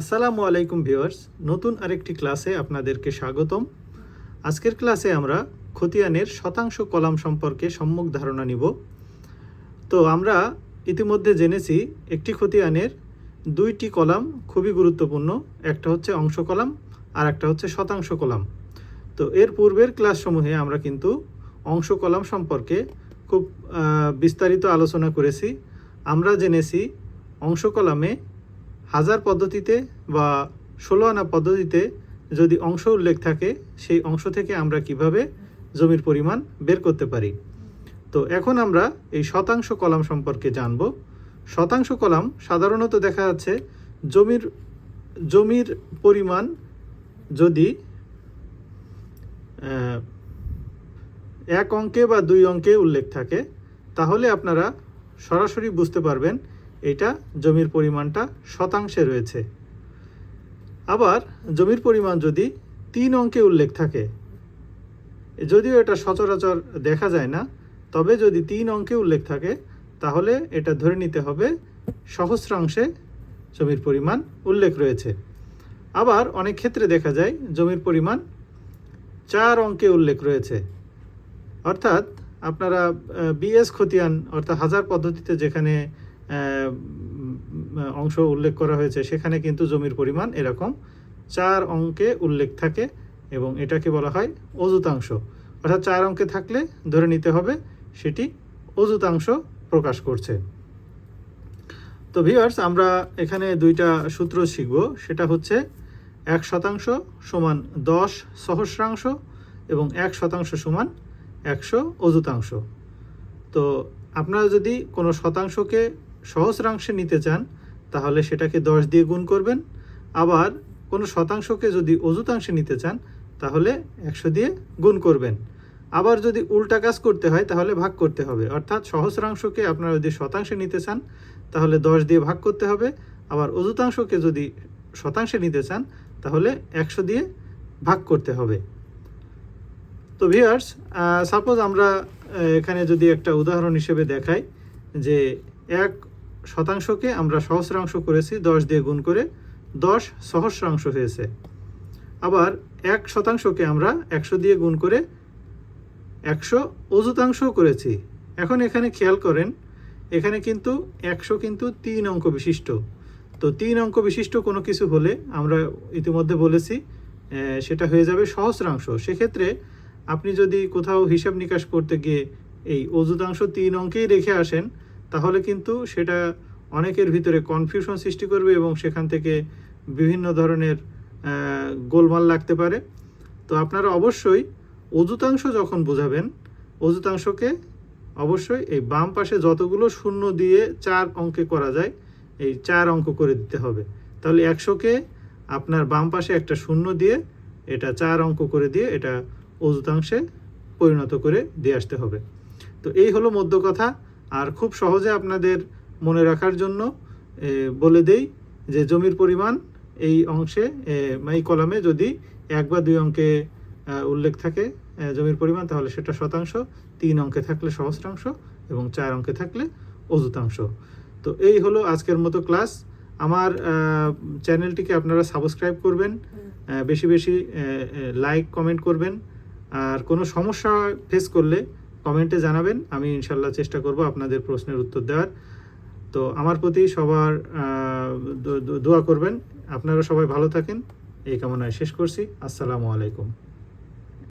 আসসালামু আলাইকুম ভিউয়ার্স, নতুন আরেকটি ক্লাসে আপনাদেরকে স্বাগতম। আজকের ক্লাসে আমরা খতিয়ানের শতাংশ কলাম সম্পর্কে সম্যক ধারণা নিব। তো আমরা ইতিমধ্যে জেনেছি একটি খতিয়ানের দুইটি কলাম খুবই গুরুত্বপূর্ণ, একটা হচ্ছে অংশ কলাম আর একটা হচ্ছে শতাংশ কলাম। তো এর পূর্বের ক্লাসসমূহে আমরা কিন্তু অংশ কলাম সম্পর্কে খুব বিস্তারিত আলোচনা করেছি। আমরা জেনেছি অংশ কলামে হাজার পদ্ধতিতে বা ষোলো আনা পদ্ধতিতে যদি অংশ উল্লেখ থাকে, সেই অংশ থেকে আমরা কীভাবে জমির পরিমাণ বের করতে পারি? তো এখন আমরা এই শতাংশ কলাম সম্পর্কে জানব। শতাংশ কলাম সাধারণত দেখা যাচ্ছে জমির জমির পরিমাণ যদি এক অঙ্কে বা দুই অঙ্কে উল্লেখ থাকে, তাহলে আপনারা সরাসরি বুঝতে পারবেন এটা জমির পরিমাণটা শতাংশে রয়েছে। আবার জমির পরিমাণ যদি তিন অঙ্কে উল্লেখ থাকে, যদিও এটা সচরাচর দেখা যায় না, তবে যদি তিন অঙ্কে উল্লেখ থাকে, তাহলে এটা ধরে নিতে হবে সহস্রাংশে জমির পরিমাণ উল্লেখ রয়েছে। আবার অনেক ক্ষেত্রে দেখা যায় জমির পরিমাণ চার অঙ্কে উল্লেখ রয়েছে। অর্থাৎ আপনারা বিএস খতিয়ান অর্থাৎ হাজার পদ্ধতিতে যেখানে অংশ উল্লেখ করা হয়েছে। সেখানে কিন্তু জমির পরিমাণ এরকম। চার অঙ্কে উল্লেখ থাকে এবং এটাকে বলা হয় অযুতাংশ। অর্থাৎ চার অঙ্কে থাকলে ধরে নিতে হবে সেটি অযুতাংশ প্রকাশ করছে। তো ভিউয়ার্স আমরা এখানে দুইটা সূত্র শিখব। সেটা হচ্ছে এক শতাংশ সমান দশ সহস্রাংশ এবং এক শতাংশ সমান একশো অযুতাংশ। তো আপনারা যদি কোনো শতাংশকে সহস্রাংশে নিতে চান, তাহলে সেটাকে দশ দিয়ে গুণ করবেন। আবার কোনো শতাংশকে যদি অযুতাংশে নিতে চান, তাহলে একশো দিয়ে গুণ করবেন। আবার যদি উল্টা কাজ করতে হয়, তাহলে ভাগ করতে হবে। অর্থাৎ সহস্রাংশকে আপনারা যদি শতাংশে নিতে চান, তাহলে দশ দিয়ে ভাগ করতে হবে। আবার অযুতাংশকে যদি শতাংশে নিতে চান, তাহলে একশো দিয়ে ভাগ করতে হবে। তো ভিউয়ার্স সাপোজ আমরা এখানে যদি একটা উদাহরণ হিসেবে দেখাই, যে এক শতাংশকে আমরা সহস্রাংশ করেছি, দশ দিয়ে গুণ করে দশ সহস্রাংশ হয়েছে। আবার এক শতাংশকে আমরা একশো দিয়ে গুণ করে একশো অযুতাংশও করেছি। এখন এখানে খেয়াল করেন, এখানে কিন্তু একশো কিন্তু তিন অঙ্ক বিশিষ্ট। তো তিন অঙ্ক বিশিষ্ট কোনো কিছু হলে আমরা ইতিমধ্যে বলেছি সেটা হয়ে যাবে সহস্রাংশ। সেক্ষেত্রে আপনি যদি কোথাও হিসাব নিকাশ করতে গিয়ে এই অযুতাংশ তিন অঙ্কেই রেখে আসেন তাহলে কিন্তু সেটা অনেকের ভিতরে কনফিউশন সৃষ্টি করবে এবং সেখান থেকে বিভিন্ন ধরনের গোলমাল লাগতে পারে। তো আপনারা অবশ্যই অযুতাংশ যখন বোঝাবেন, অযুতাংশকে অবশ্যই এই বাম পাশে যতগুলো শূন্য দিয়ে চার অঙ্কে করা যায়, এই চার অঙ্ক করে দিতে হবে। তাহলে একশোকে আপনার বাম পাশে একটা শূন্য দিয়ে এটা চার অঙ্ক করে দিয়ে এটা অযুতাংশে পরিণত করে দিয়ে আসতে হবে। তো এই হলো মধ্য কথা আর খুব সহজে আপনাদের মনে রাখার জন্য বলে দেই যে জমির পরিমাণ এই অংশে এই কলামে যদি এক বা দুই অঙ্কে উল্লেখ থাকে জমির পরিমাণ তাহলে সেটা শতাংশ তিন অঙ্কে থাকলে সহস্রাংশ এবং চার অঙ্কে থাকলে অযুতাংশ। তো এই হলো আজকের মতো ক্লাস। আমার চ্যানেলটিকে আপনারা সাবস্ক্রাইব করবেন বেশি বেশি লাইক কমেন্ট করবেন। আর কোনো সমস্যা ফেস করলে কমেন্টে জানাবেন, আমি ইনশাল্লাহ চেষ্টা করব আপনাদের প্রশ্নের উত্তর দেওয়ার। তো আমার প্রতি সবার দোয়া করবেন। আপনারা সবাই ভালো থাকেন। এই কামনায় শেষ করছি। আসসালামু আলাইকুম।